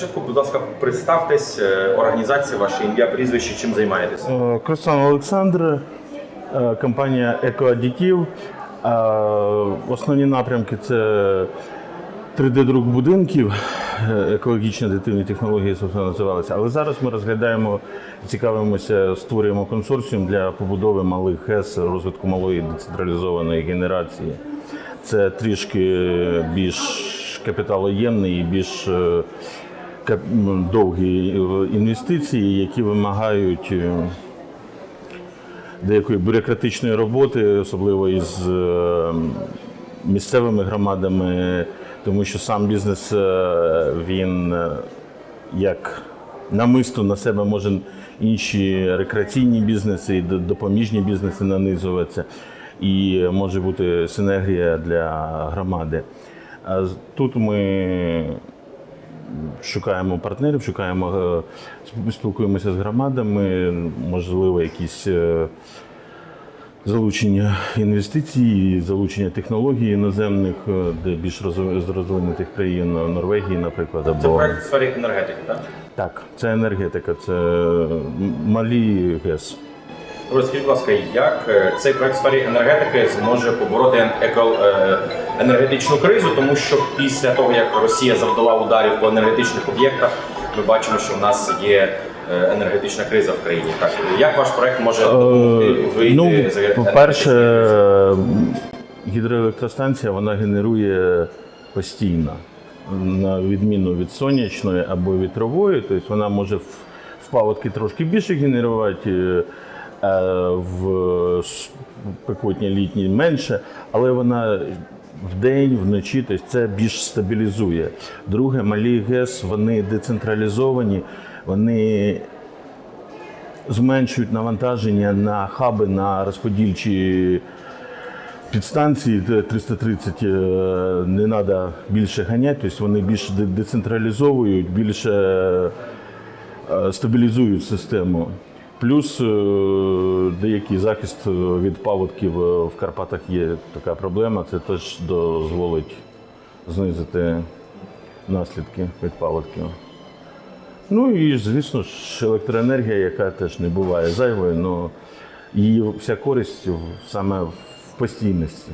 спочатку, будь ласка, представтесь, е, організація, ваше ім'я, прізвище, чим займаєтесь. Е, Олександр, е, компанія Екоадітів. Основні напрямки це 3D-друк будинків, екологічні адитивні технології, собственно, називалися. Але зараз ми розглядаємо, цікавимося, створюємо консорціум для побудови малих ГЕС, розвитку малої децентралізованої генерації. Це трішки більш капіталоємний і більш довгі е, інвестиції, які вимагають е, деякої бюрократичної роботи, особливо із е, місцевими громадами, тому що сам бізнес він як намисто на себе може інші рекреаційні бізнеси і допоміжні бізнеси нанизуватися, і може бути синергія для громади. Тут ми шукаємо партнерів, шукаємо, е, спілкуємося з громадами, можливо, якісь е, залучення інвестицій, залучення технологій іноземних, е, де більш розвинутих країн Норвегії, наприклад, Це проект в сфері енергетики, так? так, це енергетика, це малі ГЕС. Розкажіть, будь ласка, як цей проект в сфері енергетики зможе побороти еко- енергетичну кризу, тому що після того, як Росія завдала ударів по енергетичних об'єктах, ми бачимо, що в нас є е, енергетична криза в країні. Так, як ваш проект може допомогти вийти Ну, з енергетичної по-перше, гідроелектростанція вона генерує постійно, на відміну від сонячної або вітрової, тобто вона може в, в паводки трошки більше генерувати, е, е, в спекотні літні менше, але вона вдень, вночі, тобто це більш стабілізує. Друге, малі ГЕС, вони децентралізовані, вони зменшують навантаження на хаби, на розподільчі підстанції. 330 е, не треба більше ганяти, тобто вони більше децентралізовують, більше е, стабілізують систему. Плюс е, деякий захист від паводків е, в Карпатах є така проблема, це теж дозволить знизити наслідки від паводків. Ну і звісно ж електроенергія, яка теж не буває зайвою, але її вся користь саме в постійності.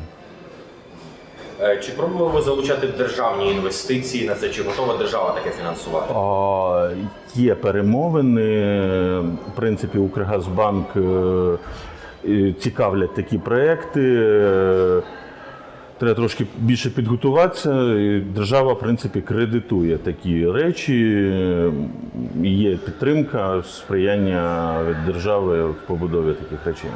Е, Чи пробували ви залучати державні інвестиції на це? Чи готова держава таке фінансувати? А, Є перемовини. В принципі, Укргазбанк е, цікавлять такі проекти. Треба трошки більше підготуватися. Держава, в принципі, кредитує такі речі. Є підтримка, сприяння держави в побудові таких речей.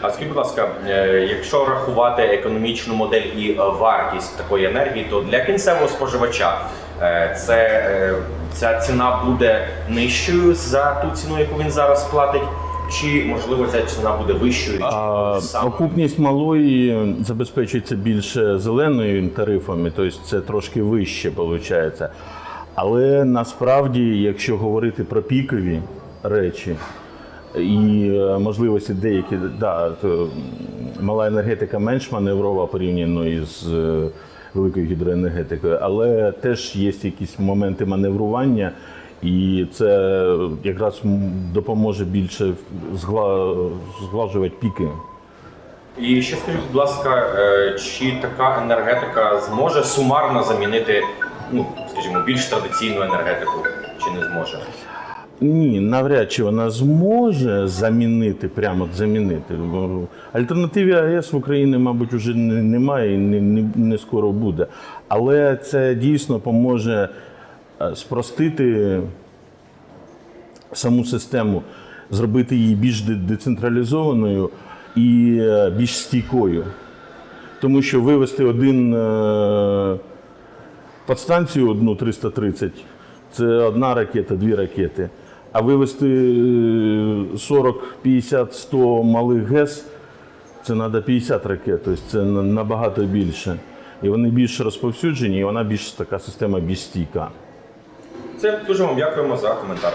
А скажіть, будь ласка, е, якщо рахувати економічну модель і е, вартість такої енергії, то для кінцевого споживача е, це, ця ціна буде нижчою за ту ціну, яку він зараз платить, чи можливо ця ціна буде вищою? А, саме? окупність малої забезпечується більше зеленою тарифами, тобто це трошки вище виходить. Але насправді, якщо говорити про пікові речі і е, можливості деякі, да, то мала енергетика менш маневрова порівняно із е, великою гідроенергетикою, але теж є якісь моменти маневрування. І це якраз допоможе більше зглажувати піки. І ще скажіть, будь ласка, е, чи така енергетика зможе сумарно замінити, ну скажімо, більш традиційну енергетику, чи не зможе? Ні, навряд чи вона зможе замінити, прямо замінити. Альтернативи АЕС в Україні, мабуть, вже немає і не, не, не скоро буде. Але це дійсно поможе е, спростити саму систему, зробити її більш децентралізованою і е, більш стійкою. Тому що вивести один е, подстанцію одну 330 це одна ракета, дві ракети. А вивести е, 40, 50, 100 малих ГЕС це треба 50 ракет, тобто це набагато більше. І вони більш розповсюджені, і вона більш така система більш стійка. Це дуже вам дякуємо за коментар.